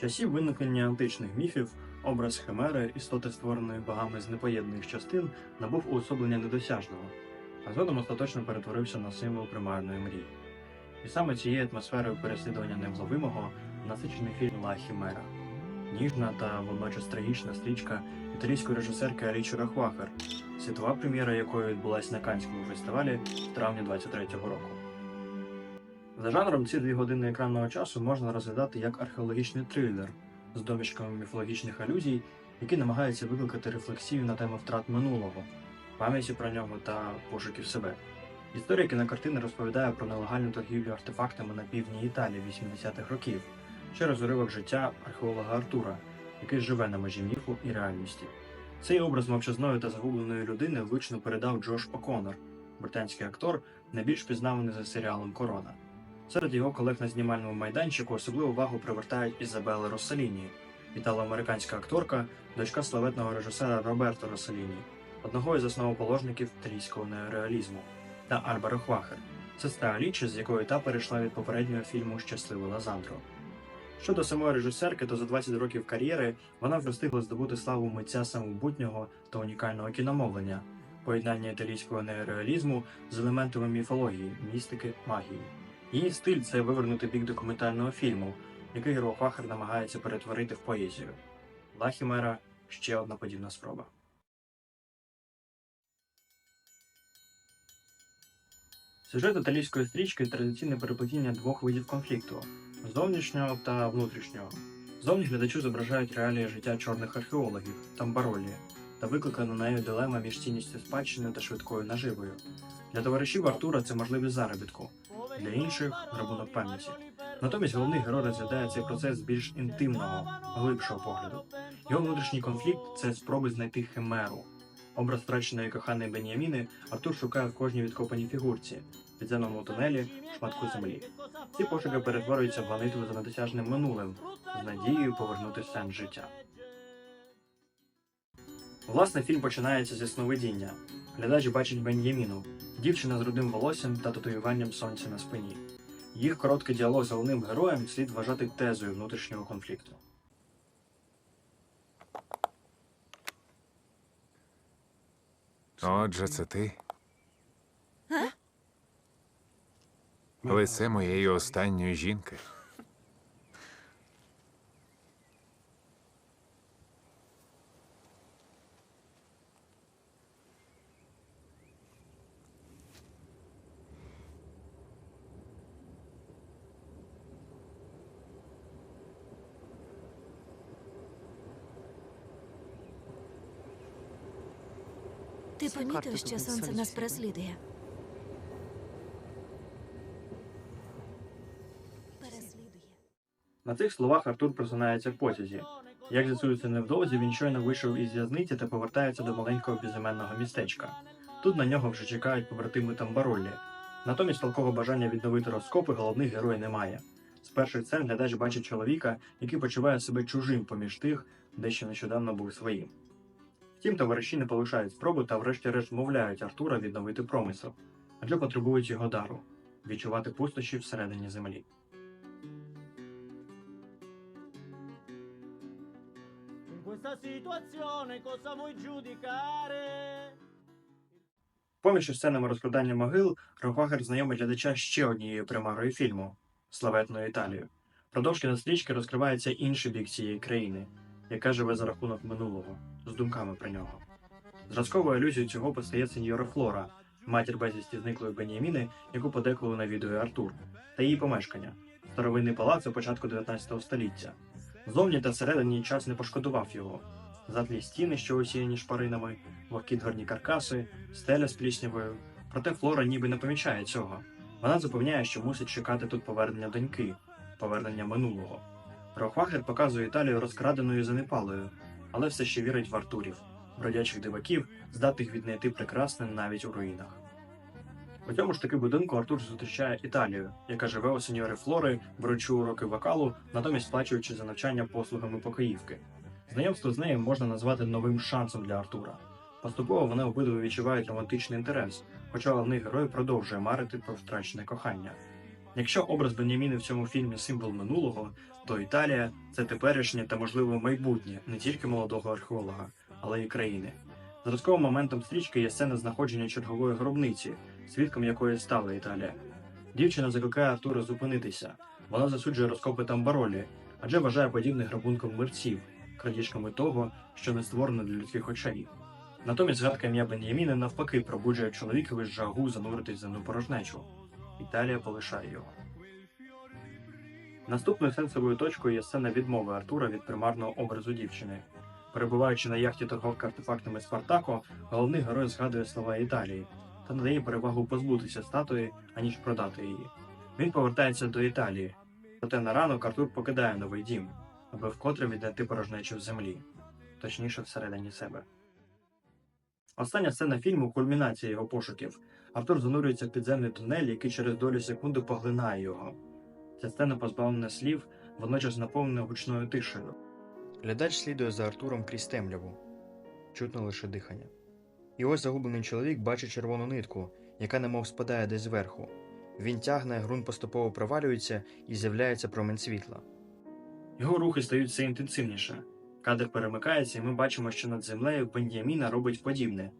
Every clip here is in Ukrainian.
Часів виникнення античних міфів образ Химери, істоти створеної богами з непоєднаних частин, набув уособлення недосяжного, а згодом остаточно перетворився на символ примарної мрії. І саме цією атмосферою переслідування невловимого насичений фільм Ла Хімера. Ніжна та водночас трагічна стрічка італійської режисерки Алічі Рахвахер, світова прем'єра якої відбулася на Канському фестивалі в травні 23-го року. За жанром ці дві години екранного часу можна розглядати як археологічний трилер з домішками міфологічних алюзій, які намагаються викликати рефлексію на тему втрат минулого, пам'яті про нього та пошуків себе. Історія кінокартини розповідає про нелегальну торгівлю артефактами на півдні Італії 80-х років через уривок життя археолога Артура, який живе на межі міфу і реальності. Цей образ мовчазної та загубленої людини влучно передав Джош О'Коннор, британський актор, найбільш пізнаваний за серіалом Корона. Серед його колег на знімальному майданчику особливу увагу привертають Ізабела Россаліні, італо-американська акторка, дочка славетного режисера Роберто Россаліні, одного із основоположників італійського неореалізму, та Альба Рохвахер, сестра Алічі, з якої та перейшла від попереднього фільму Щасливий Лазандро. Щодо самої режисерки, то за 20 років кар'єри вона вже встигла здобути славу митця самобутнього та унікального кіномовлення, поєднання італійського неореалізму з елементами міфології, містики, магії. Її стиль це вивернутий бік документального фільму, який Рохвахер намагається перетворити в поезію. Ла Хімера ще одна подібна спроба. Сюжет італійської стрічки традиційне переплетіння двох видів конфлікту зовнішнього та внутрішнього. Зовні глядачу зображають реалії життя чорних археологів Тамбаролі та викликана нею дилема між цінністю спадщини та швидкою наживою. Для товаришів Артура це можливість заробітку, для інших грабунок пам'яті. Натомість головний герой розглядає цей процес з більш інтимного, глибшого погляду. Його внутрішній конфлікт це спроби знайти химеру. Образ втраченої коханої Беніаміни Артур шукає в кожній відкопаній фігурці, підземному тунелі, шматку землі. Ці пошуки перетворюються в гонитву за недосяжним минулим, з надією повернути сенс життя. Власне, фільм починається зі сновидіння. Глядач бачить Бен'яміну, дівчина з рудим волоссям та татуюванням сонця на спині. Їх короткий діалог з головним героєм слід вважати тезою внутрішнього конфлікту. Отже, це ти. Лице моєї останньої жінки. Ти помітив, що сонце нас переслідує? Переслідує. На цих словах Артур просинається в потязі. Як з'ясується невдовзі, він щойно вийшов із в'язниці та повертається до маленького безіменного містечка. Тут на нього вже чекають побратими Тамбароллі. Натомість палкого бажання відновити розкопи головних герой немає. З перших сцен глядач бачить чоловіка, який почуває себе чужим поміж тих, де ще нещодавно був своїм. Втім, товариші не полишають спроби та врешті-решт вмовляють Артура відновити промисел, адже потребують його дару відчувати пустощі всередині землі. Поміж сценами розкладання могил Рохвагер знайомить глядача ще однією примарою фільму славетною Італією. Продовж кінострічки розкривається інший бік цієї країни, яка живе за рахунок минулого, з думками про нього. Зразковою алюзією цього постає сеньора Флора, матір безвісті зниклої Беніаміни, яку подеколи навідує Артур, та її помешкання старовинний палац у початку 19 століття. Зовні та всередині час не пошкодував його. Затлі стіни, що осіяні шпаринами, вогкі дверні каркаси, стеля з пліснявою. Проте Флора ніби не помічає цього. Вона запевняє, що мусить чекати тут повернення доньки, повернення минулого. Рохвагер показує Італію розкраденою занепалою, але все ще вірить в Артурів, бродячих диваків, здатних віднайти прекрасне навіть у руїнах. У цьому ж таки будинку Артур зустрічає Італію, яка живе у сеньори Флори, беручи уроки вокалу, натомість сплачуючи за навчання послугами покоївки. Знайомство з нею можна назвати новим шансом для Артура. Поступово вони обидва відчувають романтичний інтерес, хоча головний герой продовжує марити про втрачене кохання. Якщо образ Беняміни в цьому фільмі символ минулого, то Італія це теперішнє та можливо майбутнє не тільки молодого археолога, але й країни. Зразковим моментом стрічки є сцена знаходження чергової гробниці, свідком якої стала Італія. Дівчина закликає Артура зупинитися. Вона засуджує розкопи Тамбаролі, адже вважає подібних грабунком мерців, крадіжками того, що не створено для людських очей. Натомість згадка ім'я Бен'яміна навпаки пробуджує чоловікові жагу зануритись земну порожнечу. Італія полишає його. Наступною сенсовою точкою є сцена відмови Артура від примарного образу дівчини. Перебуваючи на яхті торговка артефактами Спартако, головний герой згадує слова Італії та надає перевагу позбутися статуї, аніж продати її. Він повертається до Італії, проте на ранок Артур покидає новий дім, аби вкотре віднайти порожнечу в землі, точніше всередині себе. Остання сцена фільму кульмінація його пошуків. Артур занурюється в підземний тунель, який через долю секунди поглинає його. Ця сцена позбавлена слів, водночас наповнена гучною тишею. Глядач слідує за Артуром крізь темряву. Чутно лише дихання. І ось загублений чоловік бачить червону нитку, яка немов спадає десь зверху. Він тягне, ґрунт поступово провалюється і з'являється промен світла. Його рухи стають все інтенсивніше. Кадр перемикається, і ми бачимо, що над землею Бен'яміна робить подібне.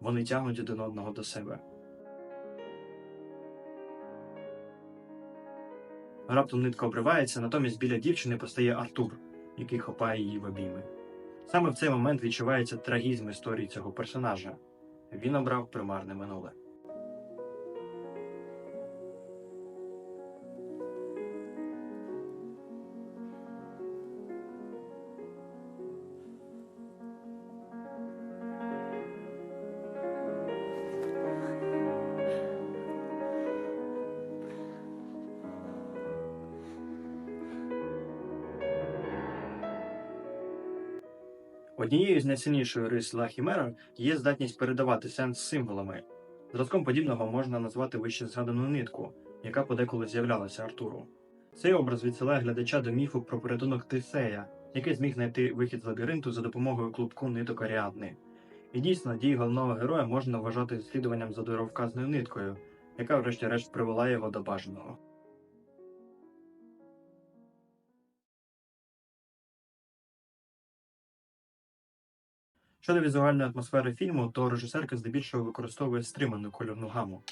Вони тягнуть один одного до себе. Раптом нитка обривається, натомість біля дівчини постає Артур, який хопає її в обійми. Саме в цей момент відчувається трагізм історії цього персонажа. Він обрав примарне минуле. Однією з найсильніших рис Ла Хімера є здатність передавати сенс символами. Зразком подібного можна назвати вище згадану нитку, яка подеколи з'являлася Артуру. Цей образ відсилає глядача до міфу про порятунок Тисея, який зміг знайти вихід з лабіринту за допомогою клубку ниток Аріадни. І дійсно, дії головного героя можна вважати слідуванням за дороговказною ниткою, яка врешті-решт привела його до бажаного. Щодо візуальної атмосфери фільму, то режисерка здебільшого використовує стриману кольорну гаму.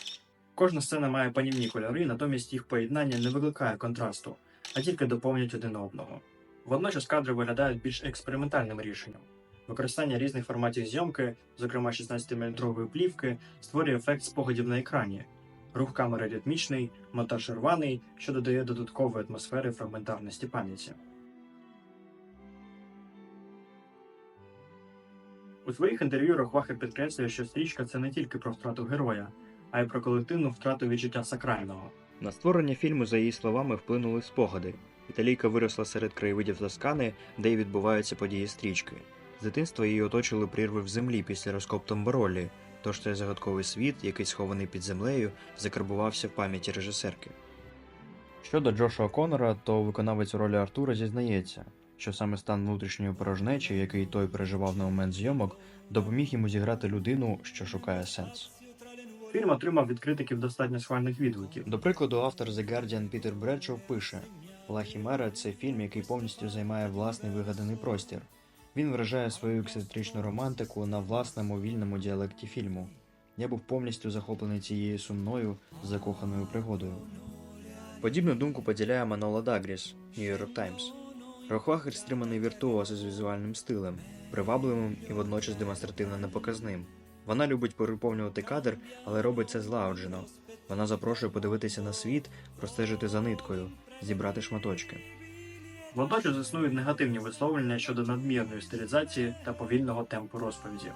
Кожна сцена має панівні кольори, натомість їх поєднання не викликає контрасту, а тільки доповнюють один одного. Водночас кадри виглядають більш експериментальним рішенням. Використання різних форматів зйомки, зокрема 16-мм плівки, створює ефект спогадів на екрані. Рух камери ритмічний, монтаж рваний, що додає додаткової атмосфери фрагментарності пам'яті. У своїх інтерв'ю Рохвахер підкреслює, що стрічка це не тільки про втрату героя, а й про колективну втрату відчуття сакрального. На створення фільму, за її словами, вплинули спогади. Італійка виросла серед краєвидів Тоскани, де й відбуваються події стрічки. З дитинства її оточили прірви в землі після розкоп Тамбаролі, тож цей загадковий світ, який схований під землею, закарбувався в пам'яті режисерки. Щодо Джошуа Коннора, то виконавець ролі Артура зізнається, що саме стан внутрішньої порожнечі, який той переживав на момент зйомок, допоміг йому зіграти людину, що шукає сенс. Фільм отримав від критиків достатньо схвальних відгуків. До прикладу, автор The Guardian Пітер Бредшоу пише: Ла Хімера це фільм, який повністю займає власний вигаданий простір. Він виражає свою ексцентричну романтику на власному вільному діалекті фільму. Я був повністю захоплений цією сумною, закоханою пригодою. Подібну думку поділяє Манола Дагріс, New York Times. Рохвахер стриманий віртуоз із візуальним стилем, привабливим і водночас демонстративно непоказним. Вона любить переповнювати кадр, але робить це злагоджено. Вона запрошує подивитися на світ, простежити за ниткою, зібрати шматочки. Водночас існують негативні висловлення щодо надмірної стилізації та повільного темпу розповіді.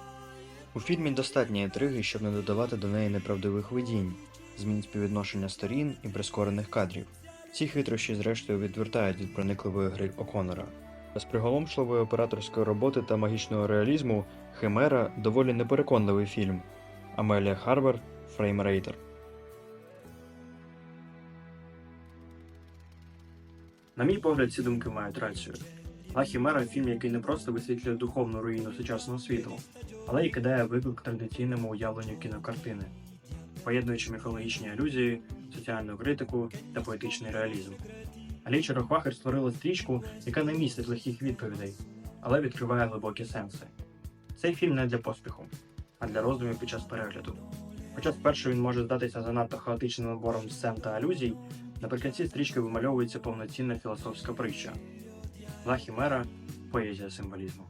У фільмі достатньо інтриги, щоб не додавати до неї неправдивих видінь, змін співвідношення сторін і прискорених кадрів. Ці хитрощі, зрештою, відвертають від проникливої гри О'Коннора. З приголомшливої операторської роботи та магічного реалізму Химера доволі непереконливий фільм. Амелія Харбер, Фреймрейтер. На мій погляд, ці думки мають рацію. Ла Хімера фільм, який не просто висвітлює духовну руїну сучасного світу, але й кидає виклик традиційному уявленню кінокартини. Поєднуючи міфологічні алюзії, соціальну критику та поетичний реалізм. Аліча Рохвахер створила стрічку, яка не містить легких відповідей, але відкриває глибокі сенси. Цей фільм не для поспіху, а для роздумів під час перегляду. Хоча спершу він може здатися занадто хаотичним набором сцен та алюзій, наприкінці стрічки вимальовується повноцінна філософська притча. Ла Хімера поезія символізму.